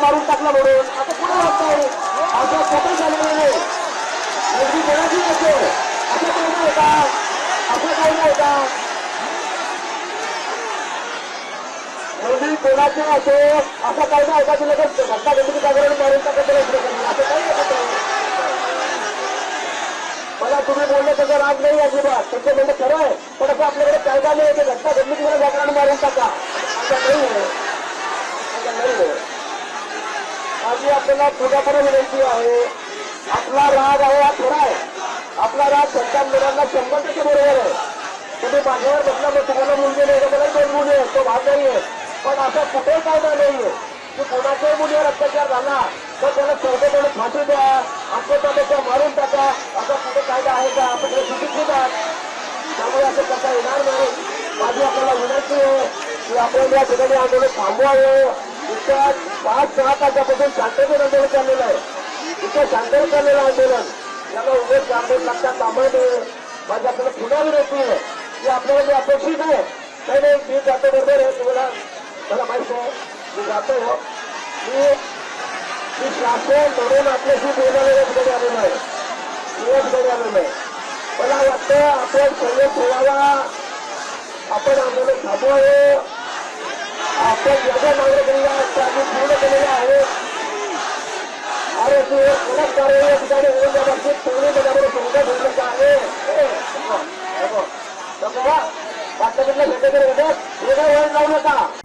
मारून टाकला म्हणून आता पुढे वाटतंय असं खोटं झालेलं नाही कोणाची नसते असं काही नाही का काही नाही का कोणाचे असो असं काही नाही का तुला घंटा गणपती जागेवर मारून टाकत असं काही नाही मला तुम्ही बोलले त्याचा राग नाही अजिबात तुमचं म्हणणं खरं आहे. पण असं आपल्याकडे कायदा नाही ते घटना घडली तुम्हाला जागरण मारून टाका. असं नाही आहे असं नाही आहे माझी आपल्याला पूजापणे विनंती आहे आपला राग आहे हा खरा आहे. आपला राग संतान मुलांना शंभर टक्के बरोबर आहे. तुम्ही माझ्यावर बसला मग तुम्हाला मुलगी नाही का मला दोन मुली आहेत तो भाग नाही आहे. पण असं कुठे कायदा नाही आहे की कोणाच्याही मुलीवर अत्याचार झाला. तर त्याला सर्वजण फाशी द्या. आमच्या मारून टाका. असा कुठे कायदा आहे का? आपण हे सुशिक्षित त्यामुळे असं करता येणार नाही. माझी आपल्याला विनंती आहे की आपण या ठिकाणी आंदोलन थांबवावं. इथं पाच सहा तासापासून शांततेत आंदोलन चाललेलं आहे. इतकं शांततेत चाललेलं आंदोलन. याला उभेच आंदोलन लागतात कामा नये. माझी आपल्याला पुन्हा विनंती आहे की आपल्याला जे अपेक्षित आहे नाही नाही मी जातो बरोबर आहे. तुम्हाला मला माहीत आहे मी जातो मी मी शासन म्हणून आपल्याशी बोलायला एक ठिकाणी आलेलो आहे मी या ठिकाणी आलेलो आहे मला वाटतं आपण सर्व ठेवावा आपण आंदोलन थांबवावं आपण ज्या मागण्या केलेल्या आहेत त्या आम्ही पूर्ण केलेल्या आहेत आणि तू कडक कारवाई या ठिकाणी होऊन त्या बाबतीत सगळे त्याच्यामध्ये समजा घेतलं आहे नको, नको. वाटतं कुठल्या भेटेकडे येतात वेगळं वळण लावू नका